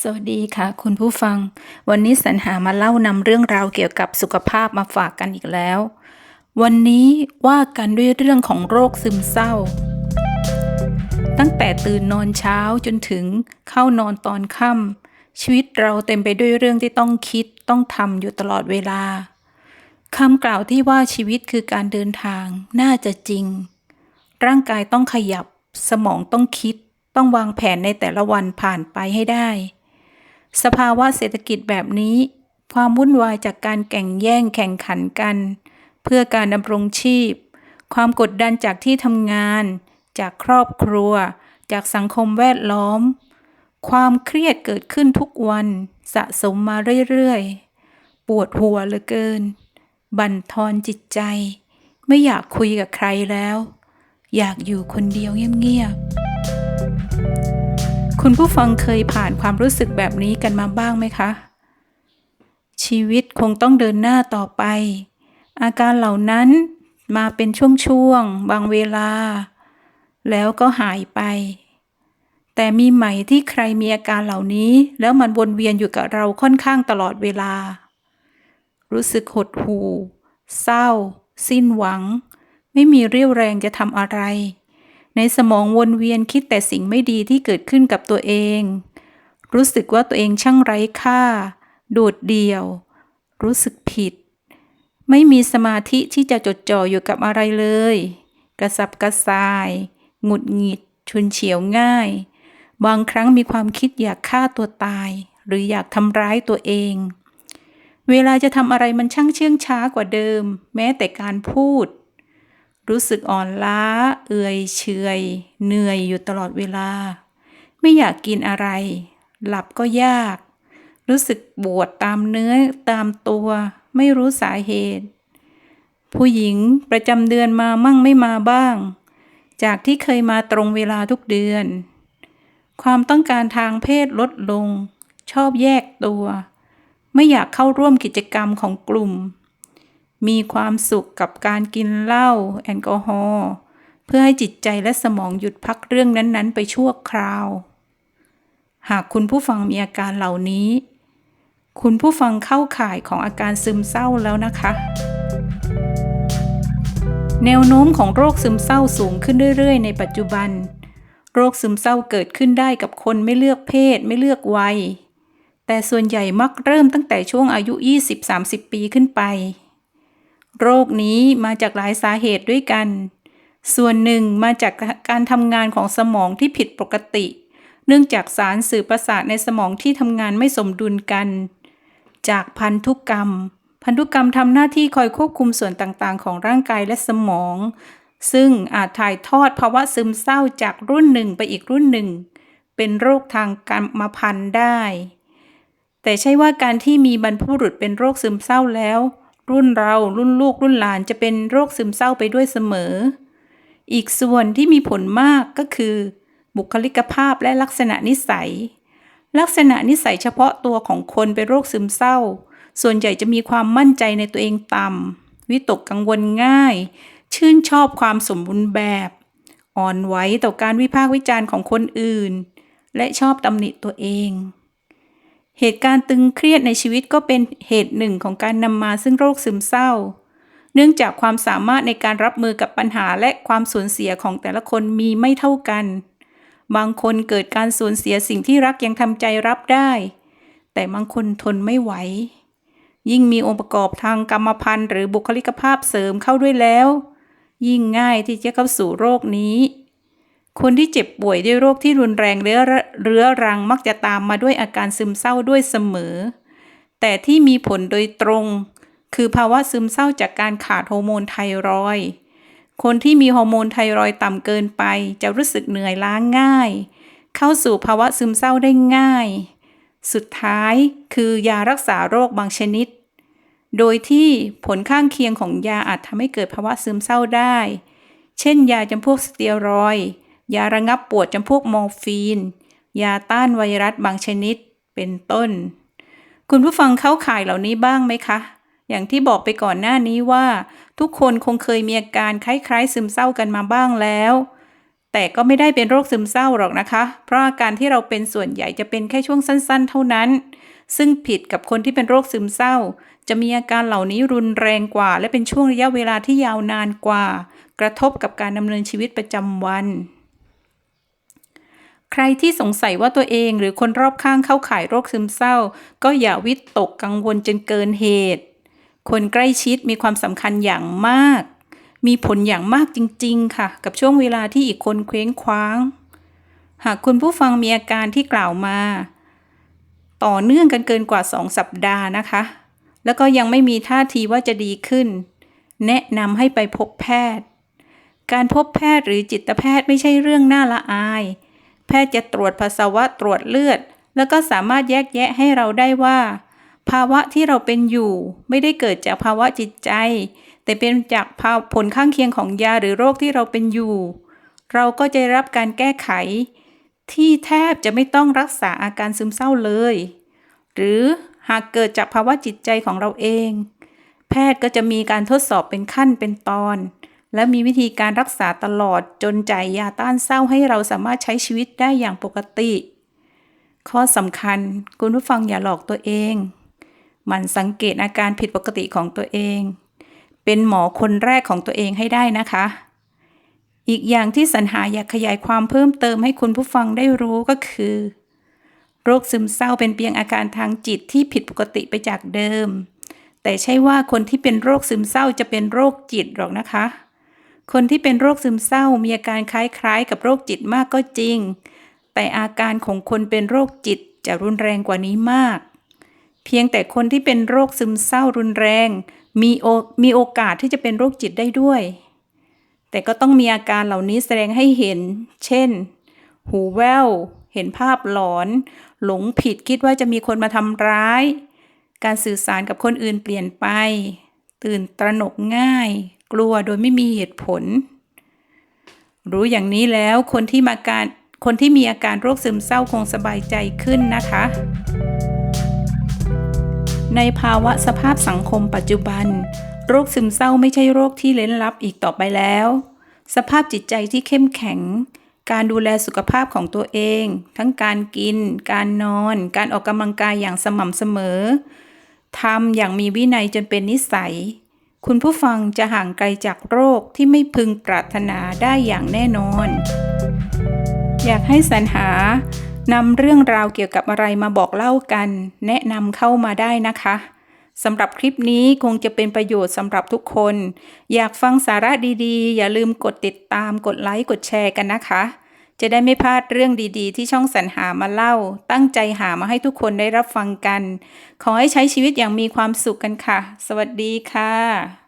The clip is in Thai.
สวัสดีค่ะ คุณผู้ฟัง วันนี้สรรหามาเล่านำเรื่องราวเกี่ยวกับสุขภาพมาฝากกันอีกแล้ว วันนี้ว่ากันด้วยเรื่องของโรคซึมเศร้า ตั้งแต่ตื่นนอนเช้าจนถึงเข้านอนตอนค่ำชีวิตเราเต็มไปด้วยเรื่องที่ต้องคิดต้องทำอยู่ตลอดเวลาคำกล่าวที่ว่าชีวิตคือการเดินทางน่าจะจริง ร่างกายต้องขยับ สมองต้องคิด ต้องวางแผนในแต่ละวันผ่านไปให้ได้ สภาวะเศรษฐกิจแบบนี้ ความวุ่นวายจากการแข่งแย่งแข่งขันกัน เพื่อการดำรงชีพ ความกดดันจากที่ทำงาน จากครอบครัว จากสังคมแวดล้อม ความเครียดเกิดขึ้นทุกวัน สะสมมาเรื่อยๆ ปวดหัวเหลือเกิน บั่นทอนจิตใจ ไม่อยากคุยกับใครแล้ว อยากอยู่คนเดียวเงียบๆ คุณผู้ฟังเคยผ่านความรู้สึกแบบนี้กันมาบ้างไหมคะ ชีวิตคงต้องเดินหน้าต่อไป อาการเหล่านั้นมาเป็นช่วงๆ บางเวลา แล้วก็หายไป แต่มีไหมที่ใครมีอาการเหล่านี้ แล้วมันวนเวียนอยู่กับเราค่อนข้างตลอดเวลา รู้สึกหดหู่ เศร้า สิ้นหวัง ไม่มีเรี่ยวแรงจะทำอะไร ในสมองวนเวียนคิดแต่สิ่งไม่ดีที่เกิดขึ้นกับตัวเอง รู้สึกว่าตัวเองช่างไร้ค่า โดดเดี่ยว รู้สึกผิด ไม่มีสมาธิที่จะจดจ่ออยู่กับอะไรเลย กระสับกระส่าย หงุดหงิด ชุนเฉียวง่าย บางครั้งมีความคิดอยากฆ่าตัวตาย หรืออยากทำร้ายตัวเอง เวลาจะทำอะไรมันช่างเชื่องช้ากว่าเดิม แม้แต่การพูด รู้สึกอ่อนล้า เอื่อยเฉยเหนื่อยอยู่ตลอดเวลา ไม่อยากกินอะไร หลับก็ยาก รู้สึกปวดตามเนื้อตามตัว ไม่รู้สาเหตุ ผู้หญิงประจำเดือนมามั่งไม่มาบ้าง จากที่เคยมาตรงเวลาทุกเดือน ความต้องการทางเพศลดลง ชอบแยกตัว ไม่อยากเข้าร่วมกิจกรรมของกลุ่ม มีความสุขกับการกินเหล้าแอลกอฮอล์เพื่อให้จิตใจและสมองหยุดพักเรื่องนั้นๆ ไปชั่วคราว หากคุณผู้ฟังมีอาการเหล่านี้ คุณผู้ฟังเข้าข่ายของอาการซึมเศร้าแล้วนะคะ แนวโน้มของโรคซึมเศร้าสูงขึ้นเรื่อยๆ ในปัจจุบัน โรคซึมเศร้าเกิดขึ้นได้กับคนไม่เลือกเพศไม่เลือกวัย แต่ส่วนใหญ่มักเริ่มตั้งแต่ช่วงอายุ 20-30 ปีขึ้นไป โรคนี้มาจากหลายสาเหตุด้วยกัน ส่วนหนึ่งมาจากการทำงานของสมองที่ผิดปกติ เนื่องจากสารสื่อประสาทในสมองที่ทำงานไม่สมดุลกัน จากพันธุกรรม พันธุกรรมทำหน้าที่คอยควบคุมส่วนต่างๆ ของร่างกายและสมอง ซึ่งอาจถ่ายทอดภาวะซึมเศร้าจากรุ่นหนึ่งไปอีกรุ่นหนึ่ง เป็นโรคทางกรรมพันธุ์ได้ แต่ใช่ว่าการที่มีบรรพบุรุษเป็นโรคซึมเศร้าแล้ว รุ่นเรารุ่นลูกรุ่นหลานจะเป็นโรคซึมเศร้าไปด้วยเสมอ อีกส่วนที่มีผลมากก็คือ บุคลิกภาพและลักษณะนิสัย ลักษณะนิสัยเฉพาะตัวของคนเป็นโรคซึมเศร้า ส่วนใหญ่จะมีความมั่นใจในตัวเองต่ำวิตกกังวลง่าย ชื่นชอบความสมบูรณ์แบบ อ่อนไหวต่อการวิพากษ์วิจารณ์ของคนอื่น และชอบตำหนิตัวเอง เหตุการณ์ตึงเครียดในชีวิตก็เป็นเหตุหนึ่งของการนำมาซึ่งโรคซึมเศร้า เนื่องจากความสามารถในการรับมือกับปัญหาและความสูญเสียของแต่ละคนมีไม่เท่ากัน บางคนเกิดการสูญเสียสิ่งที่รักยังทำใจรับได้ แต่บางคนทนไม่ไหว ยิ่งมีองค์ประกอบทางกรรมพันธุ์หรือบุคลิกภาพเสริมเข้าด้วยแล้ว ยิ่งง่ายที่จะเข้าสู่โรคนี้ คนที่เจ็บป่วยด้วยโรคที่รุนแรงเรื้อเรื้อรังมักจะตามมาด้วยอาการซึมเศร้าด้วยเสมอ แต่ที่มีผลโดยตรง คือภาวะซึมเศร้าจากการขาดฮอร์โมนไทรอยคนที่มีฮอร์โมนไทรอยต่ำเกินไป จะรู้สึกเหนื่อยล้าง่าย เข้าสู่ภาวะซึมเศร้าได้ง่าย สุดท้ายคือยารักษาโรคบางชนิด โดยที่ผลข้างเคียงของยาอาจทำให้เกิดภาวะซึมเศร้าได้ เช่นยาจำพวกสเตียรอยด์ ยาระงับปวดจำพวกมอร์ฟีน ยาต้านไวรัสบางชนิด เป็นต้น คุณผู้ฟังเข้าข่ายเหล่านี้บ้างไหมคะ อย่างที่บอกไปก่อนหน้านี้ว่า ทุกคนคงเคยมีอาการคล้ายๆ ซึมเศร้ากันมาบ้างแล้ว แต่ก็ไม่ได้เป็นโรคซึมเศร้าหรอกนะคะ เพราะอาการที่เราเป็นส่วนใหญ่จะเป็นแค่ช่วงสั้น ๆ เท่านั้น ซึ่งผิดกับคนที่เป็นโรคซึมเศร้า จะมีอาการเหล่านี้รุนแรงกว่า และเป็นช่วงระยะเวลาที่ยาวนานกว่า กระทบกับการดำเนินชีวิตประจำวัน ใครที่สงสัยว่าตัวเองหรือคนรอบข้างเข้าข่ายโรคซึมเศร้า ก็อย่าวิตกกังวลจนเกินเหตุ คนใกล้ชิดมีความสำคัญอย่างมาก มีผลอย่างมากจริง ๆ ค่ะ กับช่วงเวลาที่อีกคนเคว้งคว้าง หากคุณผู้ฟังมีอาการที่กล่าวมา ต่อเนื่องกันเกินกว่า 2 สัปดาห์นะคะ แล้วก็ยังไม่มีท่าทีว่าจะดีขึ้น แนะนำให้ไปพบแพทย์ การพบแพทย์หรือจิตแพทย์ไม่ใช่เรื่องน่าละอาย พทย์จะตรวจปัสาวะตรวจเลือด แล้วก็สามารถแยกแยะให้เราได้ว่า ภาวะที่เราเป็นอยู่ ไม่ได้เกิดจากภาวะจิตใจ แต่เป็นจากผลข้างเคียงของยาหรือโรคที่เราเป็นอยู่ เราก็จะรับการแก้ไข ที่แทบจะไม่ต้องรักษาอาการซึมเศร้าเลย หรือหากเกิดจากภาวะจิตใจของเราเอง แพทย์ก็จะมีการทดสอบเป็นขั้นเป็นตอน และมีวิธีการรักษาตลอดจนจ่ายยาต้านเศร้าให้เราสามารถใช้ชีวิตได้อย่างปกติ ข้อสำคัญคุณผู้ฟังอย่าหลอกตัวเองมันสังเกตอาการผิดปกติของตัวเอง เป็นหมอคนแรกของตัวเองให้ได้นะคะ อีกอย่างที่สัญหาอยากขยายความเพิ่มเติมให้คุณผู้ฟังได้รู้ก็คือ โรคซึมเศร้าเป็นเพียงอาการทางจิตที่ผิดปกติไปจากเดิม แต่ใช่ว่าคนที่เป็นโรคซึมเศร้าจะเป็นโรคจิตหรอกนะคะ คนที่เป็นโรคซึมเศร้ามีอาการคล้ายๆ กับโรคจิตมากก็จริง แต่อาการของคนเป็นโรคจิตจะรุนแรงกว่านี้มาก เพียงแต่คนที่เป็นโรคซึมเศร้ารุนแรง มีโอมีโอกาสที่จะเป็นโรคจิตได้ด้วย แต่ก็ต้องมีอาการเหล่านี้แสดงให้เห็น เช่น หูแว่ว เห็นภาพหลอน หลงผิดคิดว่าจะมีคนมาทำร้าย การสื่อสารกับคนอื่นเปลี่ยนไป ตื่นตระหนกง่าย กลัวโดยไม่มีเหตุผล รู้อย่างนี้แล้วคนที่มาการคนที่มีอาการโรคซึมเศร้าคงสบายใจขึ้นนะคะ ในภาวะสภาพสังคมปัจจุบัน โรคซึมเศร้าไม่ใช่โรคที่เล้นลับอีกต่อไปแล้ว สภาพจิตใจที่เข้มแข็ง การดูแลสุขภาพของตัวเอง ทั้งการกิน การนอน การออกกำลังกายอย่างสม่ำเสมอทำอย่างมีวินัยจนเป็นนิสัย คุณผู้ฟังจะห่างไกลจากโรคที่ไม่พึงปรารถนาได้อย่างแน่นอน อยากให้สรรหานำเรื่องราวเกี่ยวกับอะไรมาบอกเล่ากัน แนะนำเข้ามาได้นะคะสำหรับคลิปนี้คงจะเป็นประโยชน์สำหรับทุกคน อยากฟังสาระดีๆ อย่าลืมกดติดตามกดไลค์กดแชร์กันนะคะ จะได้ไม่พลาดเรื่องดีๆ ที่ช่องสรรหามาเล่า ตั้งใจหามาให้ทุกคนได้รับฟังกัน ขอให้ใช้ชีวิตอย่างมีความสุขกันค่ะ สวัสดีค่ะ